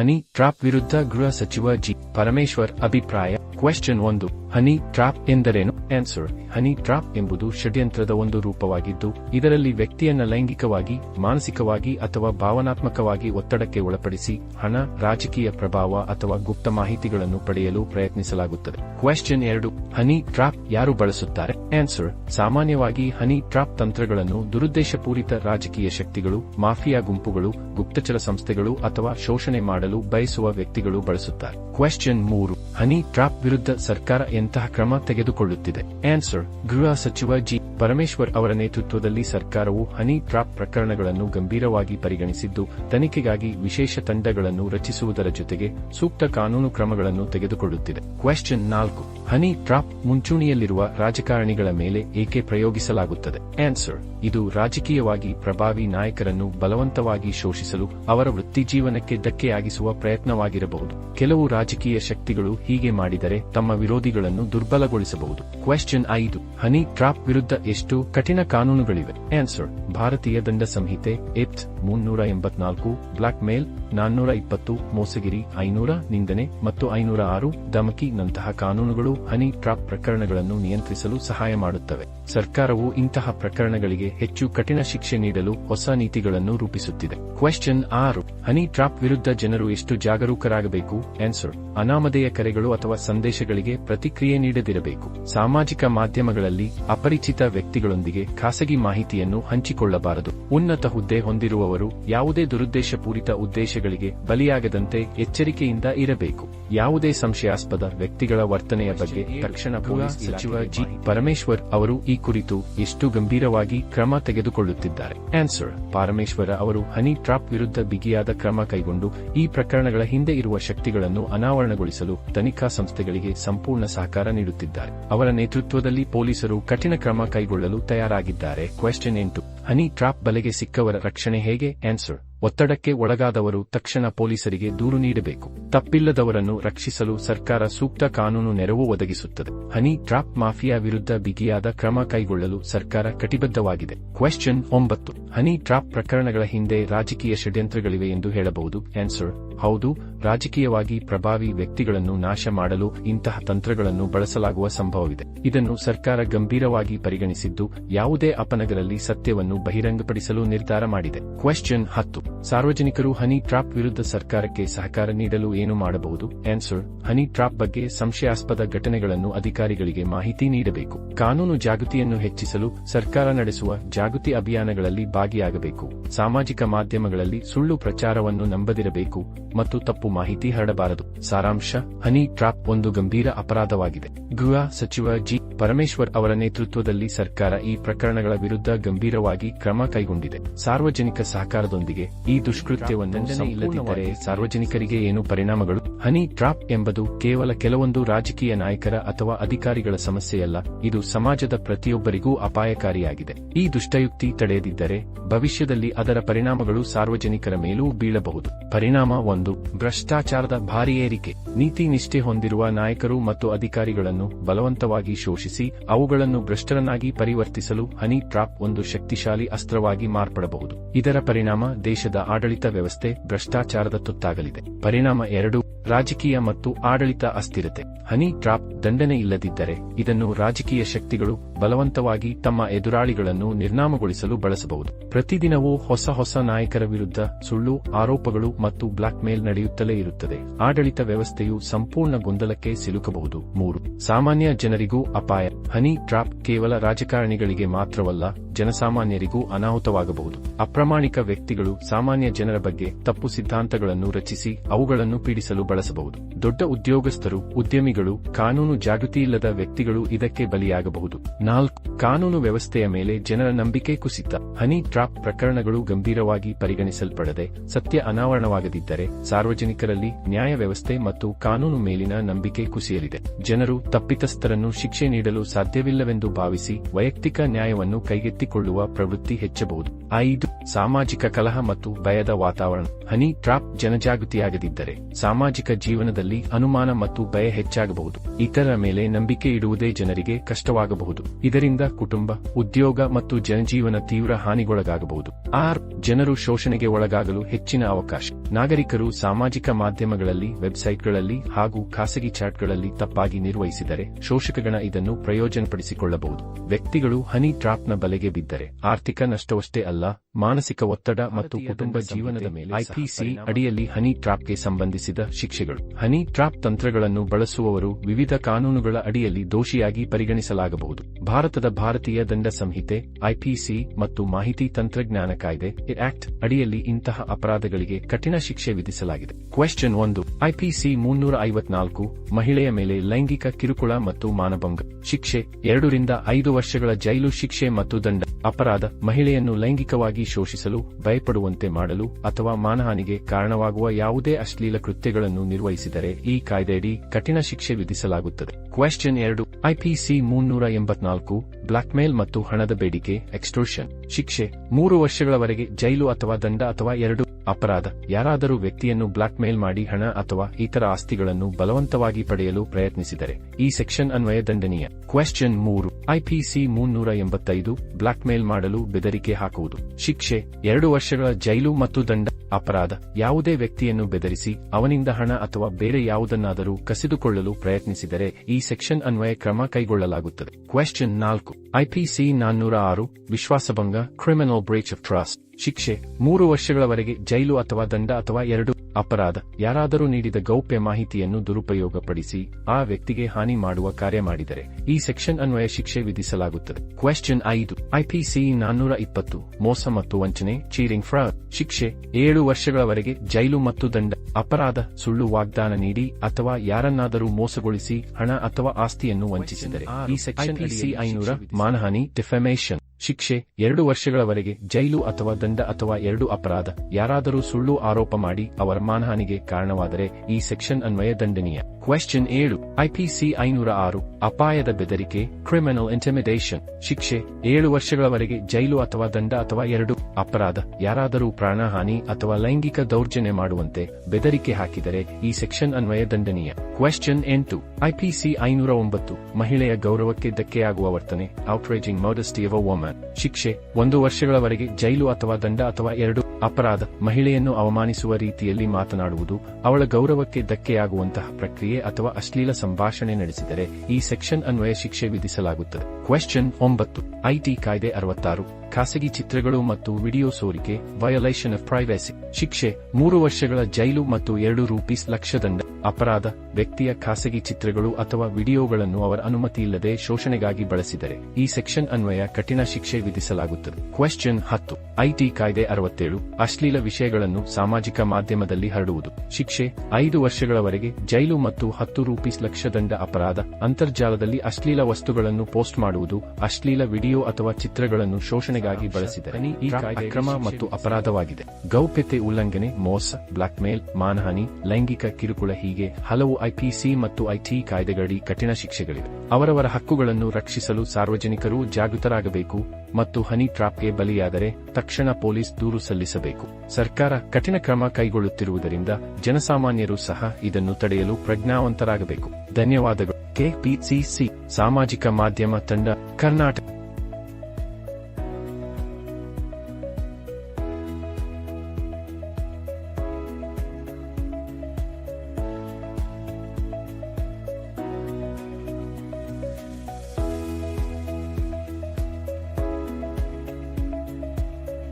Honey trap ವಿರುದ್ಧ ಗೃಹ ಸಚಿವ ಜಿ. ಪರಮೇಶ್ವರ್ ಅಭಿಪ್ರಾಯ. ಕ್ವೆಶ್ಚನ್ ಒಂದು, ಹನಿ ಟ್ರಾಪ್ ಎಂದರೇನು? ಆನ್ಸರ್, ಹನಿ ಟ್ರಾಪ್ ಎಂಬುದು ಷಡ್ಯಂತ್ರದ ಒಂದು ರೂಪವಾಗಿದ್ದು, ಇದರಲ್ಲಿ ವ್ಯಕ್ತಿಯನ್ನ ಲೈಂಗಿಕವಾಗಿ, ಮಾನಸಿಕವಾಗಿ ಅಥವಾ ಭಾವನಾತ್ಮಕವಾಗಿ ಒತ್ತಡಕ್ಕೆ ಒಳಪಡಿಸಿ, ಹಣ, ರಾಜಕೀಯ ಪ್ರಭಾವ ಅಥವಾ ಗುಪ್ತ ಮಾಹಿತಿಗಳನ್ನು ಪಡೆಯಲು ಪ್ರಯತ್ನಿಸಲಾಗುತ್ತದೆ. ಕ್ವೆಶ್ಚನ್ ಎರಡು, ಹನಿ ಟ್ರಾಪ್ ಯಾರು ಬಳಸುತ್ತಾರೆ? ಆನ್ಸರ್, ಸಾಮಾನ್ಯವಾಗಿ ಹನಿ ಟ್ರಾಪ್ ತಂತ್ರಗಳನ್ನು ದುರುದ್ದೇಶಪೂರಿತ ರಾಜಕೀಯ ಶಕ್ತಿಗಳು, ಮಾಫಿಯಾ ಗುಂಪುಗಳು, ಗುಪ್ತಚರ ಸಂಸ್ಥೆಗಳು ಅಥವಾ ಶೋಷಣೆ ಮಾಡಲು ಬಯಸುವ ವ್ಯಕ್ತಿಗಳು ಬಳಸುತ್ತಾರೆ. ಕ್ವೆಶ್ಚನ್ ಮೂರು. ಹನಿ ಟ್ರಾಪ್ ವಿರುದ್ಧ ಸರ್ಕಾರ ಎಂತಹ ಕ್ರಮ ತೆಗೆದುಕೊಳ್ಳುತ್ತಿದೆ? ಆನ್ಸರ್ ಗೃಹ ಸಚಿವ ಜಿ. ಪರಮೇಶ್ವರ್ ಅವರ ನೇತೃತ್ವದಲ್ಲಿ ಸರ್ಕಾರವು ಹನಿ ಟ್ರಾಪ್ ಪ್ರಕರಣಗಳನ್ನು ಗಂಭೀರವಾಗಿ ಪರಿಗಣಿಸಿದ್ದು, ತನಿಖೆಗಾಗಿ ವಿಶೇಷ ತಂಡಗಳನ್ನು ರಚಿಸುವುದರ ಜೊತೆಗೆ ಸೂಕ್ತ ಕಾನೂನು ಕ್ರಮಗಳನ್ನು ತೆಗೆದುಕೊಳ್ಳುತ್ತಿದೆ. ಕ್ವೆಶ್ಚನ್ ನಾಲ್ಕು. ಹನಿ ಟ್ರಾಪ್ ಮುಂಚೂಣಿಯಲ್ಲಿರುವ ರಾಜಕಾರಣಿಗಳ ಮೇಲೆ ಏಕೆ ಪ್ರಯೋಗಿಸಲಾಗುತ್ತದೆ? ಆನ್ಸರ್ ಇದು ರಾಜಕೀಯವಾಗಿ ಪ್ರಭಾವಿ ನಾಯಕರನ್ನು ಬಲವಂತವಾಗಿ ಶೋಷಿಸಲು ಅವರ ವೃತ್ತಿಜೀವನಕ್ಕೆ ಧಕ್ಕೆಯಾಗಿಸುವ ಪ್ರಯತ್ನವಾಗಿರಬಹುದು. ಕೆಲವು ರಾಜಕೀಯ ಶಕ್ತಿಗಳು ಹೀಗೆ ಮಾಡಿದರೆ ತಮ್ಮ ವಿರೋಧಿಗಳನ್ನು ದುರ್ಬಲಗೊಳಿಸಬಹುದು. ಕ್ವೆಶ್ಚನ್ ಐದು. ಹನಿ ಟ್ರಾಪ್ ವಿರುದ್ಧ ಎಷ್ಟು ಕಠಿಣ ಕಾನೂನುಗಳಿವೆ? ಆನ್ಸರ್ ಭಾರತೀಯ ದಂಡ ಸಂಹಿತೆ ಎತ್ ಮುನ್ನೂರ ಎಂಬತ್ನಾಲ್ಕು ಬ್ಲಾಕ್ ಮೇಲ್ ನಾನ್ನೂರ ಇಪ್ಪತ್ತು ಮೋಸಗಿರಿ, ಐನೂರ ನಿಂದನೆ ಮತ್ತು ಐನೂರ ಆರು ಧಮಕಿ ನಂತಹ ಕಾನೂನುಗಳು ಹನಿ ಟ್ರಾಪ್ ಪ್ರಕರಣಗಳನ್ನು ನಿಯಂತ್ರಿಸಲು ಸಹಾಯ ಮಾಡುತ್ತವೆ. ಸರ್ಕಾರವು ಇಂತಹ ಪ್ರಕರಣಗಳಿಗೆ ಹೆಚ್ಚು ಕಠಿಣ ಶಿಕ್ಷೆ ನೀಡಲು ಹೊಸ ನೀತಿಗಳನ್ನು ರೂಪಿಸುತ್ತಿದೆ. ಕ್ವೆಶ್ಚನ್ ಆರು. ಹನಿ ಟ್ರಾಪ್ ವಿರುದ್ಧ ಜನರು ಎಷ್ಟು ಜಾಗರೂಕರಾಗಬೇಕು? ಆನ್ಸರ್ ಅನಾಮಧೇಯ ಕರೆಗಳು ಅಥವಾ ಸಂದೇಶಗಳಿಗೆ ಪ್ರತಿಕ್ರಿಯೆ ನೀಡದಿರಬೇಕು. ಸಾಮಾಜಿಕ ಮಾಧ್ಯಮಗಳಲ್ಲಿ ಅಪರಿಚಿತ ವ್ಯಕ್ತಿಗಳೊಂದಿಗೆ ಖಾಸಗಿ ಮಾಹಿತಿಯನ್ನು ಹಂಚಿಕೊಳ್ಳಬಾರದು. ಉನ್ನತ ಹುದ್ದೆ ಹೊಂದಿರುವವರು ಯಾವುದೇ ದುರುದ್ದೇಶಪೂರಿತ ಉದ್ದೇಶಗಳಿಗೆ ಬಲಿಯಾಗದಂತೆ ಎಚ್ಚರಿಕೆಯಿಂದ ಇರಬೇಕು. ಯಾವುದೇ ಸಂಶಯಾಸ್ಪದ ವ್ಯಕ್ತಿಗಳ ವರ್ತನೆಯ ಬಗ್ಗೆ ತಕ್ಷಣ ಪೊಲೀಸ್ ಸಚಿವ ಜಿ. ಪರಮೇಶ್ವರ್ ಅವರು ಈ ಕುರಿತು ಎಷ್ಟು ಗಂಭೀರವಾಗಿ ಕ್ರಮ ತೆಗೆದುಕೊಳ್ಳುತ್ತಿದ್ದಾರೆ. ಆನ್ಸರ್, ಪರಮೇಶ್ವರ ಅವರು ಹನಿ ಟ್ರಾಪ್ ವಿರುದ್ಧ ಬಿಗಿಯಾದ ಕ್ರಮ ಕೈಗೊಂಡು ಈ ಪ್ರಕರಣಗಳ ಹಿಂದೆ ಇರುವ ಶಕ್ತಿಗಳನ್ನು ಅನಾವರಣಗೊಳಿಸಲು ತನಿಖಾ ಸಂಸ್ಥೆಗಳಿಗೆ ಸಂಪೂರ್ಣ ಸಹಕಾರ ನೀಡುತ್ತಿದ್ದಾರೆ. ಅವರ ನೇತೃತ್ವದಲ್ಲಿ ಪೊಲೀಸರು ಕಠಿಣ ಕ್ರಮ ಕೈಗೊಳ್ಳಲು ತಯಾರಾಗಿದ್ದಾರೆ. ಕ್ವೆಶ್ಚನ್ ಎಂಟು, ಹನಿ ಟ್ರಾಪ್ ಬಲೆಗೆ ಸಿಕ್ಕವರ ರಕ್ಷಣೆ ಹೇಗೆ? ಆನ್ಸರ್ ಒತ್ತಡಕ್ಕೆ ಒಳಗಾದವರು ತಕ್ಷಣ ಪೊಲೀಸರಿಗೆ ದೂರು ನೀಡಬೇಕು. ತಪ್ಪಿಲ್ಲದವರನ್ನು ರಕ್ಷಿಸಲು ಸರ್ಕಾರ ಸೂಕ್ತ ಕಾನೂನು ನೆರವು ಒದಗಿಸುತ್ತದೆ. ಹನಿ, ಟ್ರಾಪ್ ಮಾಫಿಯಾ ವಿರುದ್ಧ ಬಿಗಿಯಾದ ಕ್ರಮ ಕೈಗೊಳ್ಳಲು ಸರ್ಕಾರ ಕಟಿಬದ್ಧವಾಗಿದೆ. ಕ್ವೆಶ್ಚನ್ ಒಂಬತ್ತು. ಹನಿ, ಟ್ರಾಪ್ ಪ್ರಕರಣಗಳ ಹಿಂದೆ ರಾಜಕೀಯ ಷಡ್ಯಂತ್ರಗಳಿವೆ ಎಂದು ಹೇಳಬಹುದು. ಆನ್ಸರ್ ಹೌದು, ರಾಜಕೀಯವಾಗಿ ಪ್ರಭಾವಿ ವ್ಯಕ್ತಿಗಳನ್ನು ನಾಶ ಮಾಡಲು ಇಂತಹ ತಂತ್ರಗಳನ್ನು ಬಳಸಲಾಗುವ ಸಂಭವವಿದೆ. ಇದನ್ನು ಸರ್ಕಾರ ಗಂಭೀರವಾಗಿ ಪರಿಗಣಿಸಿದ್ದು, ಯಾವುದೇ ಅಪನಗರಲ್ಲಿ ಸತ್ಯವನ್ನು ಬಹಿರಂಗಪಡಿಸಲು ನಿರ್ಧಾರ ಮಾಡಿದೆ. ಕ್ವೆಶ್ಚನ್ ಹತ್ತು. ಸಾರ್ವಜನಿಕರು ಹನಿ ಟ್ರಾಪ್ ವಿರುದ್ಧ ಸರ್ಕಾರಕ್ಕೆ ಸಹಕಾರ ನೀಡಲು ಏನು ಮಾಡಬಹುದು? ಆನ್ಸರ್, ಹನಿ ಟ್ರಾಪ್ ಬಗ್ಗೆ ಸಂಶಯಾಸ್ಪದ ಘಟನೆಗಳನ್ನು ಅಧಿಕಾರಿಗಳಿಗೆ ಮಾಹಿತಿ ನೀಡಬೇಕು. ಕಾನೂನು ಜಾಗೃತಿಯನ್ನು ಹೆಚ್ಚಿಸಲು ಸರ್ಕಾರ ನಡೆಸುವ ಜಾಗೃತಿ ಅಭಿಯಾನಗಳಲ್ಲಿ ಭಾಗಿಯಾಗಬೇಕು. ಸಾಮಾಜಿಕ ಮಾಧ್ಯಮಗಳಲ್ಲಿ ಸುಳ್ಳು ಪ್ರಚಾರವನ್ನು ನಂಬದಿರಬೇಕು ಮತ್ತು ತಪ್ಪು ಮಾಹಿತಿ ಹರಡಬಾರದು. ಸಾರಾಂಶ, ಹನಿ ಟ್ರಾಪ್ ಒಂದು ಗಂಭೀರ ಅಪರಾಧವಾಗಿದೆ. ಗೃಹ ಸಚಿವ ಜಿ. ಪರಮೇಶ್ವರ್ ಅವರ ನೇತೃತ್ವದಲ್ಲಿ ಸರ್ಕಾರ ಈ ಪ್ರಕರಣಗಳ ವಿರುದ್ಧ ಗಂಭೀರವಾಗಿ ಕ್ರಮ ಕೈಗೊಂಡಿದೆ. ಸಾರ್ವಜನಿಕ ಸಹಕಾರದೊಂದಿಗೆ ಈ ದುಷ್ಕೃತ್ಯವನ್ನು ಇಲ್ಲದಿದ್ದರೆ ಸಾರ್ವಜನಿಕರಿಗೆ ಏನು ಪರಿಣಾಮಗಳು? ಹನಿ ಟ್ರಾಪ್ ಎಂಬುದು ಕೇವಲ ಕೆಲವೊಂದು ರಾಜಕೀಯ ನಾಯಕರ ಅಥವಾ ಅಧಿಕಾರಿಗಳ ಸಮಸ್ಯೆಯಲ್ಲ, ಇದು ಸಮಾಜದ ಪ್ರತಿಯೊಬ್ಬರಿಗೂ ಅಪಾಯಕಾರಿಯಾಗಿದೆ. ಈ ದುಷ್ಟಯುಕ್ತಿ ತಡೆಯದಿದ್ದರೆ ಭವಿಷ್ಯದಲ್ಲಿ ಅದರ ಪರಿಣಾಮಗಳು ಸಾರ್ವಜನಿಕರ ಮೇಲೂ ಬೀಳಬಹುದು. ಪರಿಣಾಮ ಒಂದು, ಭ್ರಷ್ಟಾಚಾರದ ಭಾರಿ ಏರಿಕೆ. ನೀತಿ ನಿಷ್ಠೆ ಹೊಂದಿರುವ ನಾಯಕರು ಮತ್ತು ಅಧಿಕಾರಿಗಳನ್ನು ಬಲವಂತವಾಗಿ ಶೋಷಿಸಿ, ಅವುಗಳನ್ನು ಭ್ರಷ್ಟರನ್ನಾಗಿ ಪರಿವರ್ತಿಸಲು ಹನಿ ಟ್ರಾಪ್ ಒಂದು ಶಕ್ತಿಶಾಲಿ ಅಸ್ತ್ರವಾಗಿ ಮಾರ್ಪಡಬಹುದು. ಇದರ ಪರಿಣಾಮ ದೇಶದ ಆಡಳಿತ ವ್ಯವಸ್ಥೆ ಭ್ರಷ್ಟಾಚಾರದ ತುತ್ತಾಗಲಿದೆ. ಪರಿಣಾಮ ಎರಡು, ರಾಜಕೀಯ ಮತ್ತು ಆಡಳಿತ ಅಸ್ಥಿರತೆ. ಹನಿ ಟ್ರಾಪ್ ದಂಡನೆ ಇಲ್ಲದಿದ್ದರೆ ಇದನ್ನು ರಾಜಕೀಯ ಶಕ್ತಿಗಳು ಬಲವಂತವಾಗಿ ತಮ್ಮ ಎದುರಾಳಿಗಳನ್ನು ನಿರ್ನಾಮಗೊಳಿಸಲು ಬಳಸಬಹುದು. ಪ್ರತಿದಿನವೂ ಹೊಸ ಹೊಸ ನಾಯಕರ ವಿರುದ್ಧ ಸುಳ್ಳು, ಆರೋಪಗಳು ಮತ್ತು ಬ್ಲಾಕ್ ಮೇಲ್ ನಡೆಯುತ್ತಲೇ ಇರುತ್ತದೆ. ಆಡಳಿತ ವ್ಯವಸ್ಥೆಯು ಸಂಪೂರ್ಣ ಗೊಂದಲಕ್ಕೆ ಸಿಲುಕಬಹುದು. ಮೂರು, ಸಾಮಾನ್ಯ ಜನರಿಗೂ ಅಪಾಯ. ಹನಿ ಟ್ರಾಪ್ ಕೇವಲ ರಾಜಕಾರಣಿಗಳಿಗೆ ಮಾತ್ರವಲ್ಲ ಜನಸಾಮಾನ್ಯರಿಗೂ ಅನಾಹುತವಾಗಬಹುದು. ಅಪ್ರಾಮಾಣಿಕ ವ್ಯಕ್ತಿಗಳು ಸಾಮಾನ್ಯ ಜನರ ಬಗ್ಗೆ ತಪ್ಪು ಸಿದ್ಧಾಂತಗಳನ್ನು ರಚಿಸಿ ಅವುಗಳನ್ನು ಪೀಡಿಸಲು ಬಳಸಬಹುದು. ದೊಡ್ಡ ಉದ್ಯೋಗಸ್ಥರು, ಉದ್ಯಮಿಗಳು, ಕಾನೂನು ಜಾಗೃತಿಯಿಲ್ಲದ ವ್ಯಕ್ತಿಗಳು ಇದಕ್ಕೆ ಬಲಿಯಾಗಬಹುದು. ನಾಲ್ಕು, ಕಾನೂನು ವ್ಯವಸ್ಥೆಯ ಮೇಲೆ ಜನರ ನಂಬಿಕೆ ಕುಸಿತ. ಹನಿ ಟ್ರಾಪ್ ಪ್ರಕರಣಗಳು ಗಂಭೀರವಾಗಿ ಪರಿಗಣಿಸಲ್ಪಡದೆ ಸತ್ಯ ಅನಾವರಣವಾಗದಿದ್ದರೆ ಸಾರ್ವಜನಿಕರಲ್ಲಿ ನ್ಯಾಯ ವ್ಯವಸ್ಥೆ ಮತ್ತು ಕಾನೂನು ಮೇಲಿನ ನಂಬಿಕೆ ಕುಸಿಯಲಿದೆ. ಜನರು ತಪ್ಪಿತಸ್ಥರನ್ನು ಶಿಕ್ಷೆ ನೀಡಲು ಸಾಧ್ಯವಿಲ್ಲವೆಂದು ಭಾವಿಸಿ ವೈಯಕ್ತಿಕ ನ್ಯಾಯವನ್ನು ಕೈಗೆತ್ತಿ ಎತ್ತಿಕೊಳ್ಳುವ ಪ್ರವೃತ್ತಿ ಹೆಚ್ಚಬಹುದು. ಐದು, ಸಾಮಾಜಿಕ ಕಲಹ ಮತ್ತು ಭಯದ ವಾತಾವರಣ. ಹನಿ, ಟ್ರಾಪ್, ಜನಜಾಗೃತಿಯಾಗದಿದ್ದರೆ ಸಾಮಾಜಿಕ ಜೀವನದಲ್ಲಿ ಅನುಮಾನ ಮತ್ತು ಭಯ ಹೆಚ್ಚಾಗಬಹುದು. ಇತರರ ಮೇಲೆ ನಂಬಿಕೆ ಇಡುವುದೇ ಜನರಿಗೆ ಕಷ್ಟವಾಗಬಹುದು. ಇದರಿಂದ ಕುಟುಂಬ, ಉದ್ಯೋಗ ಮತ್ತು ಜನಜೀವನ ತೀವ್ರ ಹಾನಿಗೊಳಗಾಗಬಹುದು. ಆರು, ಜನರು ಶೋಷಣೆಗೆ ಒಳಗಾಗಲು ಹೆಚ್ಚಿನ ಅವಕಾಶ. ನಾಗರಿಕರು ಸಾಮಾಜಿಕ ಮಾಧ್ಯಮಗಳಲ್ಲಿ, ವೆಬ್ಸೈಟ್ಗಳಲ್ಲಿ ಹಾಗೂ ಖಾಸಗಿ ಚಾಟ್ಗಳಲ್ಲಿ ತಪ್ಪಾಗಿ ನಿರ್ವಹಿಸಿದರೆ ಶೋಷಕಗಣ ಇದನ್ನು ಪ್ರಯೋಜನಪಡಿಸಿಕೊಳ್ಳಬಹುದು. ವ್ಯಕ್ತಿಗಳು ಹನಿ, ಟ್ರಾಪ್ನ ಬಲೆಗೆ ಬಿದ್ದರೆ ಆರ್ಥಿಕ ನಷ್ಟವಷ್ಟೇ ಅಲ್ಲ ಮಾನಸಿಕ ಒತ್ತಡ ಮತ್ತು ಕುಟುಂಬ ಜೀವನದ ಮೇಲೆ ಐಪಿಸಿ ಅಡಿಯಲ್ಲಿ ಹನಿ ಟ್ರಾಪ್ಗೆ ಸಂಬಂಧಿಸಿದ ಶಿಕ್ಷೆಗಳು. ಹನಿ ಟ್ರಾಪ್ ತಂತ್ರಗಳನ್ನು ಬಳಸುವವರು ವಿವಿಧ ಕಾನೂನುಗಳ ಅಡಿಯಲ್ಲಿ ದೋಷಿಯಾಗಿ ಪರಿಗಣಿಸಲಾಗಬಹುದು. ಭಾರತದ ಭಾರತೀಯ ದಂಡ ಸಂಹಿತೆ ಐಪಿಸಿ ಮತ್ತು ಮಾಹಿತಿ ತಂತ್ರಜ್ಞಾನ ಕಾಯ್ದೆ ಆಕ್ಟ್ ಅಡಿಯಲ್ಲಿ ಇಂತಹ ಅಪರಾಧಗಳಿಗೆ ಕಠಿಣ ಶಿಕ್ಷೆ ವಿಧಿಸಲಾಗಿದೆ. ಕ್ವೆಶ್ಚನ್ ಒಂದು ಐಪಿಸಿ ಮುನ್ನೂರ ಐವತ್ನಾಲ್ಕು ಮಹಿಳೆಯ ಮೇಲೆ ಲೈಂಗಿಕ ಕಿರುಕುಳ ಮತ್ತು ಮಾನಭಂಗ. ಶಿಕ್ಷೆ ಎರಡರಿಂದ ಐದು ವರ್ಷಗಳ ಜೈಲು ಶಿಕ್ಷೆ ಮತ್ತು ದಂಡ. ಅಪರಾಧ ಮಹಿಳೆಯನ್ನು ಲೈಂಗಿಕವಾಗಿ ಶೋಷಿಸಲು, ಭಯಪಡುವಂತೆ ಮಾಡಲು ಅಥವಾ ಮಾನಹಾನಿಗೆ ಕಾರಣವಾಗುವ ಯಾವುದೇ ಅಶ್ಲೀಲ ಕೃತ್ಯಗಳನ್ನು ನಿರ್ವಹಿಸಿದರೆ ಈ ಕಾಯ್ದೆಯಡಿ ಕಠಿಣ ಶಿಕ್ಷೆ ವಿಧಿಸಲಾಗುತ್ತದೆ. ಕ್ವೆಶ್ಚನ್ ಎರಡು. ಐಪಿಸಿ ಮುನ್ನೂರ ಎಂಬತ್ನಾಲ್ಕು ಬ್ಲಾಕ್ಮೇಲ್ ಮತ್ತು ಹಣದ ಬೇಡಿಕೆ, ಎಕ್ಸ್ಟೋರ್ಷನ್, ಶಿಕ್ಷೆ, ಮೂರು ವರ್ಷಗಳವರೆಗೆ ಜೈಲು ಅಥವಾ ದಂಡ ಅಥವಾ ಎರಡು ಅಪರಾಧ. ಯಾರಾದರೂ ವ್ಯಕ್ತಿಯನ್ನು ಬ್ಲಾಕ್ಮೇಲ್ ಮಾಡಿ ಹಣ ಅಥವಾ ಇತರ ಆಸ್ತಿಗಳನ್ನು ಬಲವಂತವಾಗಿ ಪಡೆಯಲು ಪ್ರಯತ್ನಿಸಿದರೆ, ಈ ಸೆಕ್ಷನ್ ಅನ್ವಯ ದಂಡನೀಯ. ಕ್ವೆಶ್ಚನ್ ಮೂರು. ಐಪಿಸಿ ಮುನ್ನೂರ ಎಂಬತ್ತೈದು, ಬ್ಲಾಕ್ಮೇಲ್ ಮಾಡಲು ಬೆದರಿಕೆ ಹಾಕುವುದು. ಶಿಕ್ಷೆ. ಎರಡು ವರ್ಷಗಳ ಜೈಲು ಮತ್ತು ದಂಡ. ಅಪರಾಧ. ಯಾವುದೇ ವ್ಯಕ್ತಿಯನ್ನು ಬೆದರಿಸಿ, ಅವನಿಂದ ಹಣ ಅಥವಾ ಬೇರೆ ಯಾವುದನ್ನಾದರೂ ಕಸಿದುಕೊಳ್ಳಲು ಪ್ರಯತ್ನಿಸಿದರೆ ಈ ಸೆಕ್ಷನ್ ಅನ್ವಯ ಕ್ರಮ ಕೈಗೊಳ್ಳಲಾಗುತ್ತದೆ. ಕ್ವೆಶ್ಚನ್ ನಾಲ್ಕು. ಐಪಿಸಿ ನಾನ್ನೂರ ಆರು ವಿಶ್ವಾಸಭಂಗ ಕ್ರಿಮಿನಲ್ ಬ್ರೇಚ್ ಆಫ್ ಟ್ರಸ್ಟ್ ಶಿಕ್ಷೆ. ಮೂರು ವರ್ಷಗಳವರೆಗೆ ಜೈಲು ಅಥವಾ ದಂಡ ಅಥವಾ ಎರಡು ಅಪರಾಧ. ಯಾರಾದರೂ ನೀಡಿದ ಗೌಪ್ಯ ಮಾಹಿತಿಯನ್ನು ದುರುಪಯೋಗಪಡಿಸಿ ಆ ವ್ಯಕ್ತಿಗೆ ಹಾನಿ ಮಾಡುವ ಕಾರ್ಯ ಮಾಡಿದರೆ ಈ ಸೆಕ್ಷನ್ ಅನ್ವಯ ಶಿಕ್ಷೆ ವಿಧಿಸಲಾಗುತ್ತದೆ. ಕ್ವೆಶ್ಚನ್ ಐದು. ಐಪಿಸಿ ನಾನ್ನೂರ ಇಪ್ಪತ್ತು. ಮೋಸ ಮತ್ತು ವಂಚನೆ ಚೀರಿಂಗ್ ಫ್ರಾಡ್ ಶಿಕ್ಷೆ ಏಳು ವರ್ಷಗಳವರೆಗೆ ಜೈಲು ಮತ್ತು ದಂಡ ಅಪರಾಧ ಸುಳ್ಳು ವಾಗ್ದಾನ ನೀಡಿ ಅಥವಾ ಯಾರನ್ನಾದರೂ ಮೋಸಗೊಳಿಸಿ ಹಣ ಅಥವಾ ಆಸ್ತಿಯನ್ನು ವಂಚಿಸಿದರೆ ಈ ಸೆಕ್ಷನ್ ಐನೂರ ಮಾನಹಾನಿ ಡಿಫಮೇಷನ್. ಶಿಕ್ಷೆ, ಎರಡು ವರ್ಷಗಳವರೆಗೆ ಜೈಲು ಅಥವಾ ದಂಡ ಅಥವಾ ಎರಡು ಅಪರಾಧ. ಯಾರಾದರೂ ಸುಳ್ಳು ಆರೋಪ ಮಾಡಿ ಅವರ ಮಾನಹಾನಿಗೆ ಕಾರಣವಾದರೆ ಈ ಸೆಕ್ಷನ್ ಅನ್ವಯ ದಂಡನೀಯ. ಕ್ವೆಶ್ಚನ್ ಏಳು. ಐಪಿಸಿ ಐನೂರ ಆರು. ಅಪಾಯದ ಬೆದರಿಕೆ ಕ್ರಿಮಿನಲ್ ಇಂಟಿಮಿಡೇಷನ್ ಶಿಕ್ಷೆ, ಏಳು ವರ್ಷಗಳವರೆಗೆ ಜೈಲು ಅಥವಾ ದಂಡ ಅಥವಾ ಎರಡು ಅಪರಾಧ. ಯಾರಾದರೂ ಪ್ರಾಣಹಾನಿ ಅಥವಾ ಲೈಂಗಿಕ ದೌರ್ಜನ್ಯ ಮಾಡುವಂತೆ ಬೆದರಿಕೆ ಹಾಕಿದರೆ ಈ ಸೆಕ್ಷನ್ ಅನ್ವಯ ದಂಡನೀಯ. ಕ್ವೆಶ್ಚನ್ ಎಂಟು. ಐಪಿಸಿ ಐನೂರ ಒಂಬತ್ತು. ಮಹಿಳೆಯ ಗೌರವಕ್ಕೆ ಧಕ್ಕೆಯಾಗುವ ವರ್ತನೆ ಔಟ್ರೇಜಿಂಗ್ ಮೋಡೆಸ್ಟಿ ಆಫ್ ಶಿಕ್ಷೆ, ಒಂದು ವರ್ಷಗಳವರೆಗೆ ಜೈಲು ಅಥವಾ ದಂಡ ಅಥವಾ ಎರಡು ಅಪರಾಧ, ಮಹಿಳೆಯನ್ನು ಅವಮಾನಿಸುವ ರೀತಿಯಲ್ಲಿ ಮಾತನಾಡುವುದು, ಅವಳ ಗೌರವಕ್ಕೆ ಧಕ್ಕೆಯಾಗುವಂತಹ ಪ್ರಕ್ರಿಯೆ ಅಥವಾ ಅಶ್ಲೀಲ ಸಂಭಾಷಣೆ ನಡೆಸಿದರೆ ಈ ಸೆಕ್ಷನ್ ಅನ್ವಯ ಶಿಕ್ಷೆ ವಿಧಿಸಲಾಗುತ್ತದೆ. ಕ್ವೆಶ್ಚನ್ ಒಂಬತ್ತು. ಐಟಿ ಕಾಯ್ದೆ ಅರವತ್ತಾರು. ಖಾಸಗಿ ಚಿತ್ರಗಳು ಮತ್ತು ವಿಡಿಯೋ ಸೋರಿಕೆ ವಯೊಲೇಷನ್ ಆಫ್ ಪ್ರೈವೇಸಿ ಶಿಕ್ಷೆ, ಮೂರು ವರ್ಷಗಳ ಜೈಲು ಮತ್ತು ಎರಡು ರೂಪೀಸ್ ಲಕ್ಷ ದಂಡ. ಅಪರಾಧ ವ್ಯಕ್ತಿಯ ಖಾಸಗಿ ಚಿತ್ರಗಳು ಅಥವಾ ವಿಡಿಯೋಗಳನ್ನು ಅವರ ಅನುಮತಿಯಿಲ್ಲದೆ ಶೋಷಣೆಗಾಗಿ ಬಳಸಿದರೆ. ಈ ಸೆಕ್ಷನ್ ಅನ್ವಯ ಕಠಿಣ ಶಿಕ್ಷೆ ವಿಧಿಸಲಾಗುತ್ತದೆ. ಕ್ವೆಶ್ಚನ್ ಹತ್ತು. ಐಟಿ ಕಾಯ್ದೆ ಅರವತ್ತೇಳು. ಅಶ್ಲೀಲ ವಿಷಯಗಳನ್ನು ಸಾಮಾಜಿಕ ಮಾಧ್ಯಮದಲ್ಲಿ ಹರಡುವುದು. ಶಿಕ್ಷೆ ಐದು ವರ್ಷಗಳವರೆಗೆ ಜೈಲು ಮತ್ತು ಹತ್ತು ರೂಪೀಸ್ ಲಕ್ಷ ದಂಡ ಅಪರಾಧ. ಅಂತರ್ಜಾಲದಲ್ಲಿ ಅಶ್ಲೀಲ ವಸ್ತುಗಳನ್ನು ಪೋಸ್ಟ್ ಮಾಡುವುದು ಅಶ್ಲೀಲ ವಿಡಿಯೋ ಅಥವಾ ಚಿತ್ರಗಳನ್ನು ಶೋಷಣೆಗಾಗಿ ಬಳಸಿದರೆ. ಈ ಕಾಯ್ದೆ ಅಕ್ರಮ ಮತ್ತು ಅಪರಾಧವಾಗಿದೆ. ಗೌಪ್ಯತೆ ಉಲ್ಲಂಘನೆ ಮೋಸ ಬ್ಲಾಕ್ಮೇಲ್ ಮಾನಹಾನಿ ಲೈಂಗಿಕ ಕಿರುಕುಳ ಹೀಗೆ ಹಲವು ಐಪಿಸಿ ಮತ್ತು ಐಟಿ ಕಾಯ್ದೆಗಳಡಿ ಕಠಿಣ ಶಿಕ್ಷೆಗಳಿವೆ. ಅವರವರ ಹಕ್ಕುಗಳನ್ನು ರಕ್ಷಿಸಲು ಸಾರ್ವಜನಿಕರು ಜಾಗೃತರಾಗಬೇಕು ಮತ್ತು ಹನಿ ಟ್ರಾಪ್ಗೆ ಬಲಿಯಾದರೆ ತಕ್ಷಣ ಪೊಲೀಸ್ ದೂರು ಸಲ್ಲಿಸಬೇಕು. ಸರ್ಕಾರ ಕಠಿಣ ಕ್ರಮ ಕೈಗೊಳ್ಳುತ್ತಿರುವುದರಿಂದ ಜನಸಾಮಾನ್ಯರು ಸಹ ಇದನ್ನು ತಡೆಯಲು ಪ್ರಜ್ಞಾವಂತರಾಗಬೇಕು. ಧನ್ಯವಾದಗಳು. ಕೆಪಿಸಿಸಿ ಸಾಮಾಜಿಕ ಮಾಧ್ಯಮ ತಂಡ, ಕರ್ನಾಟಕ.